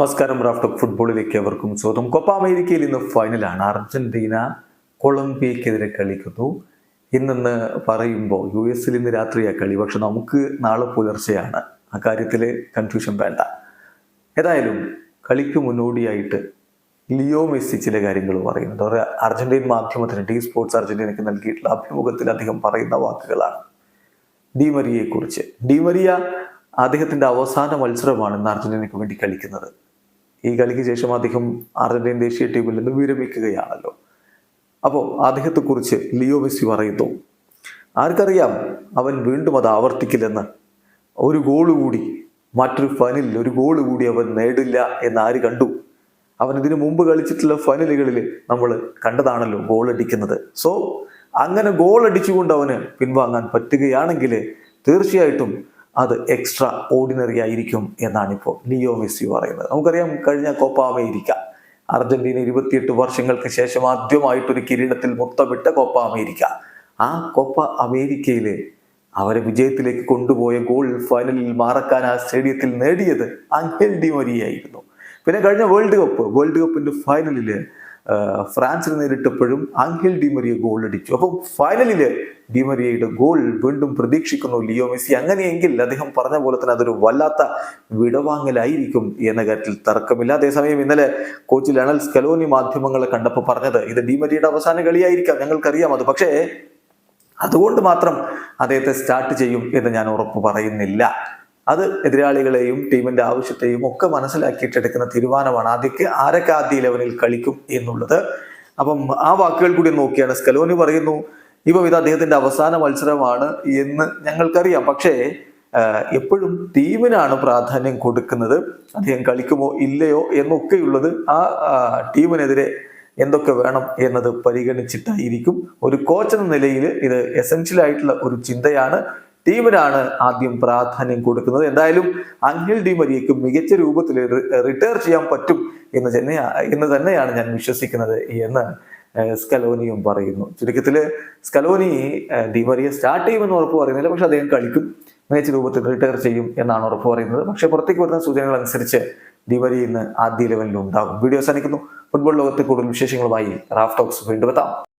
നമസ്കാരം റാഫ്റ്റ് ഫുട്ബോളിലേക്ക് അവർക്കും സ്വാഗതം. കൊപ്പ അമേരിക്കയിൽ ഇന്ന് ഫൈനലാണ്. അർജന്റീന കൊളംബിയക്കെതിരെ കളിക്കുന്നു. ഇന്നെന്ന് പറയുമ്പോൾ യു എസിൽ ഇന്ന് രാത്രിയാണ് കളി. പക്ഷെ നമുക്ക് നാളെ പുലർച്ചെയാണ്. ആ കാര്യത്തിൽ കൺഫ്യൂഷൻ വേണ്ട. ഏതായാലും കളിക്ക് മുന്നോടിയായിട്ട് ലിയോ മെസ്സി ചില കാര്യങ്ങൾ പറയുന്നുണ്ട്. അവർ അർജന്റീൻ മാധ്യമത്തിന് ടി സ്പോർട്സ് അർജന്റീനയ്ക്ക് നൽകിയിട്ടുള്ള അഭിമുഖത്തിൽ അദ്ദേഹം പറയുന്ന വാക്കുകളാണ്. ഡിമരിയെ കുറിച്ച് ഡിമരിയ അദ്ദേഹത്തിന്റെ അവസാന മത്സരമാണ് ഇന്ന് അർജന്റീനയ്ക്ക് വേണ്ടി കളിക്കുന്നത്. ഈ കളിക്ക് ശേഷം അദ്ദേഹം അർജന്റീൻ ദേശീയ ടീമിൽ നിന്ന് വിരമിക്കുകയാണല്ലോ. അപ്പോൾ അദ്ദേഹത്തെക്കുറിച്ച് ലിയോ മെസ്സി പറയുന്നു ആർക്കറിയാം അവൻ വീണ്ടും അത് ആവർത്തിക്കില്ലെന്ന്. ഒരു ഗോൾ കൂടി മറ്റൊരു ഫൈനലിൽ ഒരു ഗോൾ കൂടി അവൻ നേടില്ല എന്ന് ആര് കണ്ടു? അവൻ ഇതിനു മുമ്പ് കളിച്ചിട്ടുള്ള ഫൈനലുകളിൽ നമ്മൾ കണ്ടതാണല്ലോ ഗോൾ അടിക്കുന്നത്. സോ അങ്ങനെ ഗോൾ അടിച്ചുകൊണ്ട് അവന് പിൻവാങ്ങാൻ പറ്റുകയാണെങ്കിൽ തീർച്ചയായിട്ടും അത് എക്സ്ട്രാ ഓർഡിനറി ആയിരിക്കും എന്നാണ് ഇപ്പോൾ ലിയോ മെസ്സി പറയുന്നത്. നമുക്കറിയാം കഴിഞ്ഞ കോപ്പ അമേരിക്ക അർജന്റീന ഇരുപത്തിയെട്ട് വർഷങ്ങൾക്ക് ശേഷം ആദ്യമായിട്ടൊരു കിരീടത്തിൽ മൊത്തമിട്ട കോപ്പ അമേരിക്ക ആ കോപ്പ അമേരിക്കയിൽ അവരെ വിജയത്തിലേക്ക് കൊണ്ടുപോയ ഗോൾ ഫൈനലിൽ മാറക്കാൻ ആ സ്റ്റേഡിയത്തിൽ നേടിയത് അങ്കൽ ഡിമരിയായിരുന്നു പിന്നെ കഴിഞ്ഞ വേൾഡ് കപ്പ് വേൾഡ് കപ്പിന്റെ ഫൈനലിൽ ഫ്രാൻസിനെ നേരിട്ടപ്പോഴും അങ്കിൽ ഡിമറിയ ഗോൾ അടിച്ചു. അപ്പം ഫൈനലിൽ ഡിമറിയയുടെ ഗോൾ വീണ്ടും പ്രതീക്ഷിക്കുന്നു ലിയോ മെസ്സി. അങ്ങനെയെങ്കിൽ അദ്ദേഹം പറഞ്ഞ പോലെ തന്നെ അതൊരു വല്ലാത്ത വിടവാങ്ങലായിരിക്കും എന്ന കാര്യത്തിൽ തർക്കമില്ല. അതേസമയം ഇന്നലെ കോച്ച് ലണൽ സ്കലോനി മാധ്യമങ്ങളെ കണ്ടപ്പോൾ പറഞ്ഞത് ഇത് ഡിമറിയയുടെ അവസാന കളിയായിരിക്കാം ഞങ്ങൾക്കറിയാം അത്. പക്ഷേ അതുകൊണ്ട് മാത്രം അദ്ദേഹത്തെ സ്റ്റാർട്ട് ചെയ്യും എന്ന് ഞാൻ ഉറപ്പ് പറയുന്നില്ല. അത് എതിരാളികളെയും ടീമിന്റെ ആവശ്യത്തെയും ഒക്കെ മനസ്സിലാക്കിയിട്ട് എടുക്കുന്ന തീരുമാനമാണ്. ആദ്യക്ക് ആരൊക്കെ ആദ്യ ലെവലിൽ കളിക്കും എന്നുള്ളത്. അപ്പം ആ വാക്കുകൾ കൂടി നോക്കിയാണ് സ്കലോനി പറയുന്നു ഇപ്പം ഇത് അദ്ദേഹത്തിന്റെ അവസാന മത്സരമാണ് എന്ന് ഞങ്ങൾക്കറിയാം. പക്ഷേ എപ്പോഴും ടീമിനാണ് പ്രാധാന്യം കൊടുക്കുന്നത്. അദ്ദേഹം കളിക്കുമോ ഇല്ലയോ എന്നൊക്കെയുള്ളത് ആ ടീമിനെതിരെ എന്തൊക്കെ വേണം എന്നത് പരിഗണിച്ചിട്ടായിരിക്കും. ഒരു കോച്ച് എന്ന നിലയിൽ ഇത് എസെൻഷ്യൽ ആയിട്ടുള്ള ഒരു ചിന്തയാണ്. ടീമിനാണ് ആദ്യം പ്രാധാന്യം കൊടുക്കുന്നത്. എന്തായാലും അങ്കിൾ ഡി മരിയയ്ക്ക് മികച്ച രൂപത്തിൽ റിട്ടയർ ചെയ്യാൻ പറ്റും എന്ന് തന്നെ എന്ന് തന്നെയാണ് ഞാൻ വിശ്വസിക്കുന്നത് എന്ന് സ്കലോനിയും പറയുന്നു. ചുരുക്കത്തിൽ സ്കലോനി ഏഹ് ഡി മരിയ സ്റ്റാർട്ട് ചെയ്യുമെന്ന് ഉറപ്പ് പറയുന്നില്ല പക്ഷെ അദ്ദേഹം കളിക്കും. മികച്ച രൂപത്തിൽ റിട്ടയർ ചെയ്യും എന്നാണ് ഉറപ്പ് പറയുന്നത്. പക്ഷെ പുറത്തേക്ക് വരുന്ന സൂചനകൾ അനുസരിച്ച് ഡിമരി ഇന്ന് ആദ്യ ലെവലിൽ ഉണ്ടാകും. വീഡിയോ അവസാനിക്കുന്നു. ഫുട്ബോൾ ലോകത്തെ കൂടുതൽ വിശേഷങ്ങളുമായി റാഫ് ടോക്സ് വീണ്ടും എത്താം.